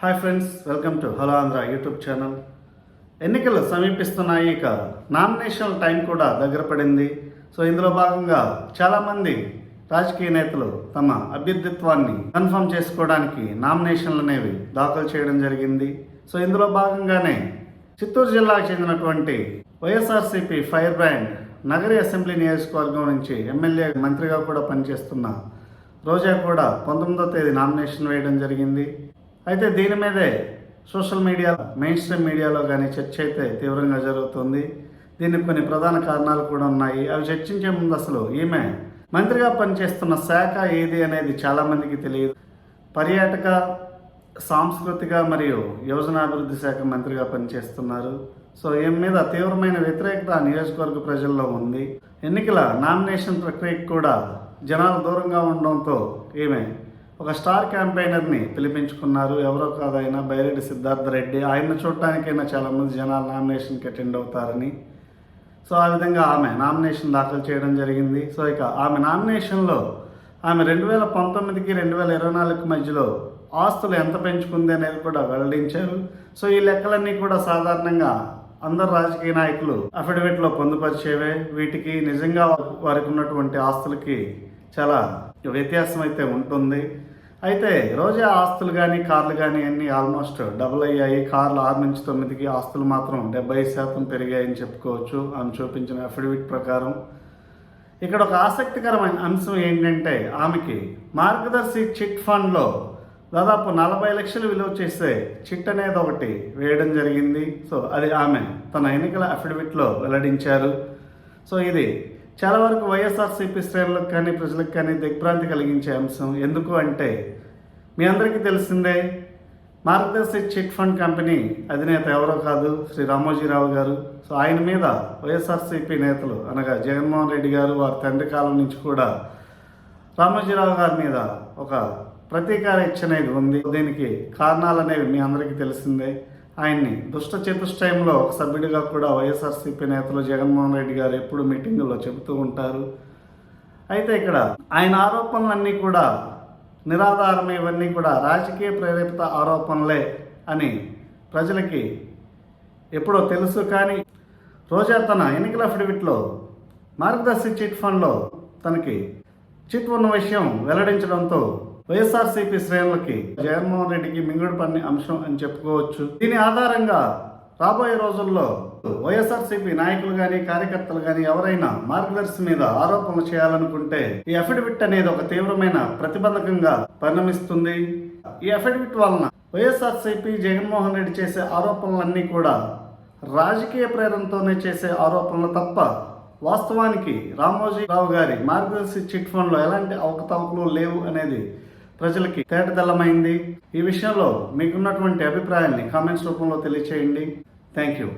Hi friends welcome to hello Andhra YouTube channel ఎన్నికలు సమీపిస్తున్నాయి ఇక. నామినేషన్ టైం కూడా దగ్గర పడింది. సో ఇందులో భాగంగా చాలామంది రాజకీయ నేతలు తమ అభ్యర్థిత్వాన్ని కన్ఫర్మ్ చేసుకోవడానికి నామినేషన్లు అనేవి దాఖలు చేయడం జరిగింది. సో ఇందులో భాగంగానే చిత్తూరు జిల్లాకు చెందినటువంటి YSRCP fire brand Nagari assembly నియోజకవర్గం నుంచి ఎమ్మెల్యే మంత్రిగా కూడా పనిచేస్తున్న రోజా కూడా పంతొమ్మిదో తేదీ నామినేషన్ వేయడం జరిగింది. అయితే దీని మీదే సోషల్ మీడియా మెయిన్ స్ట్రీమ్ మీడియాలో కానీ చర్చ అయితే తీవ్రంగా జరుగుతుంది. దీనికి కొన్ని ప్రధాన కారణాలు కూడా ఉన్నాయి. అవి చర్చించే ముందు అసలు ఈమె మంత్రిగా పనిచేస్తున్న శాఖ ఏది అనేది చాలామందికి తెలియదు. పర్యాటక సాంస్కృతిక మరియు యోజనాభివృద్ధి శాఖ మంత్రిగా పనిచేస్తున్నారు. సో ఈమె మీద తీవ్రమైన వ్యతిరేకత నియోజకవర్గ ప్రజల్లో ఉంది. ఎన్నికల నామినేషన్ ప్రక్రియకు కూడా జనాలు దూరంగా ఉండడంతో ఈమె ఒక స్టార్ క్యాంపెయినర్ని పిలిపించుకున్నారు. ఎవరో కాదైనా బైరెడ్డి సిద్ధార్థ రెడ్డి. ఆయన చూడటానికైనా చాలామంది జనాలు నామినేషన్కి అటెండ్ అవుతారని. సో ఆ విధంగా ఆమె నామినేషన్ దాఖలు చేయడం జరిగింది. సో ఇక ఆమె నామినేషన్లో ఆమె రెండు వేల పంతొమ్మిదికి రెండు వేల ఇరవై నాలుగు మధ్యలో ఆస్తులు ఎంత పెంచుకుంది అనేది కూడా వెల్లడించారు. సో ఈ లెక్కలన్నీ కూడా సాధారణంగా అందరు రాజకీయ నాయకులు అఫిడవిట్లో పొందుపరిచేవే. వీటికి నిజంగా వారికి ఉన్నటువంటి ఆస్తులకి చాలా వ్యత్యాసం అయితే ఉంటుంది. అయితే రోజా ఆస్తులు కానీ కార్లు కానీ అన్నీ ఆల్మోస్ట్ డబుల్ అయ్యాయి. కార్లు ఆరు నుంచి తొమ్మిదికి ఆస్తులు మాత్రం డెబ్బై శాతం పెరిగాయని చెప్పుకోవచ్చు. ఆమె చూపించిన అఫిడవిట్ ప్రకారం. ఇక్కడ ఒక ఆసక్తికరమైన అంశం ఏంటంటే ఆమెకి మార్గదర్శి చిట్ ఫండ్లో దాదాపు నలభై లక్షలు విలువ చేసే చిట్ అనేది ఒకటి వేయడం జరిగింది. సో అది ఆమె తన ఎన్నికల అఫిడవిట్లో వెల్లడించారు. సో ఇది చాలా వరకు వైఎస్ఆర్సీపీ శ్రేణులకు కానీ ప్రజలకు కానీ దిగ్భ్రాంతి కలిగించే అంశం ఎందుకు అంటే మీ అందరికీ తెలిసిందే మార్గదర్శి చిట్ ఫండ్ కంపెనీ అధినేత ఎవరో కాదు శ్రీ రామోజీరావు గారు. సో ఆయన మీద వైఎస్ఆర్సీపీ నేతలు అనగా జగన్మోహన్ రెడ్డి గారు వారి తండ్రి కాలం నుంచి కూడా రామోజీరావు గారి మీద ఒక ప్రతీకార ఇచ్చ అనేది ఉంది. దీనికి కారణాలు అనేవి మీ అందరికీ తెలిసిందే. ఆయన్ని. దుష్ట చతుష్టయంలో ఒక సభ్యుడిగా కూడా వైఎస్ఆర్సీపీ నేతలు జగన్మోహన్ రెడ్డి గారు ఎప్పుడు మీటింగుల్లో చెబుతూ ఉంటారు. అయితే ఇక్కడ ఆయన ఆరోపణలన్నీ కూడా నిరాధారం ఇవన్నీ కూడా రాజకీయ ప్రేరేపిత ఆరోపణలే అని ప్రజలకి ఎప్పుడో తెలుసు కానీ రోజా తన ఎన్నికల అఫిడవిట్లో మార్గదర్శి చిట్ ఫండ్లో తనకి చిట్ ఉన్న విషయం వెల్లడించడంతో వైఎస్ఆర్సీపీ శ్రేణులకి జగన్మోహన్ రెడ్డికి మింగుడు పని అంశం అని చెప్పుకోవచ్చు. దీని ఆధారంగా రాబోయే రోజుల్లో వైఎస్ఆర్సీపీ నాయకులు కానీ కార్యకర్తలు కానీ ఎవరైనా మార్గదర్శి మీద ఆరోపణలు చేయాలనుకుంటే ఈ అఫిడవిట్ అనేది ఒక తీవ్రమైన ప్రతిబంధకంగా పరిణమిస్తుంది. ఈ అఫిడవిట్ వలన వైఎస్ఆర్సీపీ జగన్మోహన్ రెడ్డి చేసే ఆరోపణలన్నీ కూడా రాజకీయ ప్రేరణతోనే చేసే ఆరోపణలు తప్ప వాస్తవానికి రామోజీరావు గారి మార్గదర్శి చిట్ ఫండ్లో ఎలాంటి అవకతవకలు లేవు అనేది ప్రజలకి తేటతెల్లమైంది. ఈ విషయంలో మీకున్నటువంటి అభిప్రాయాన్ని కామెంట్స్ రూపంలో తెలియచేయండి. Thank you.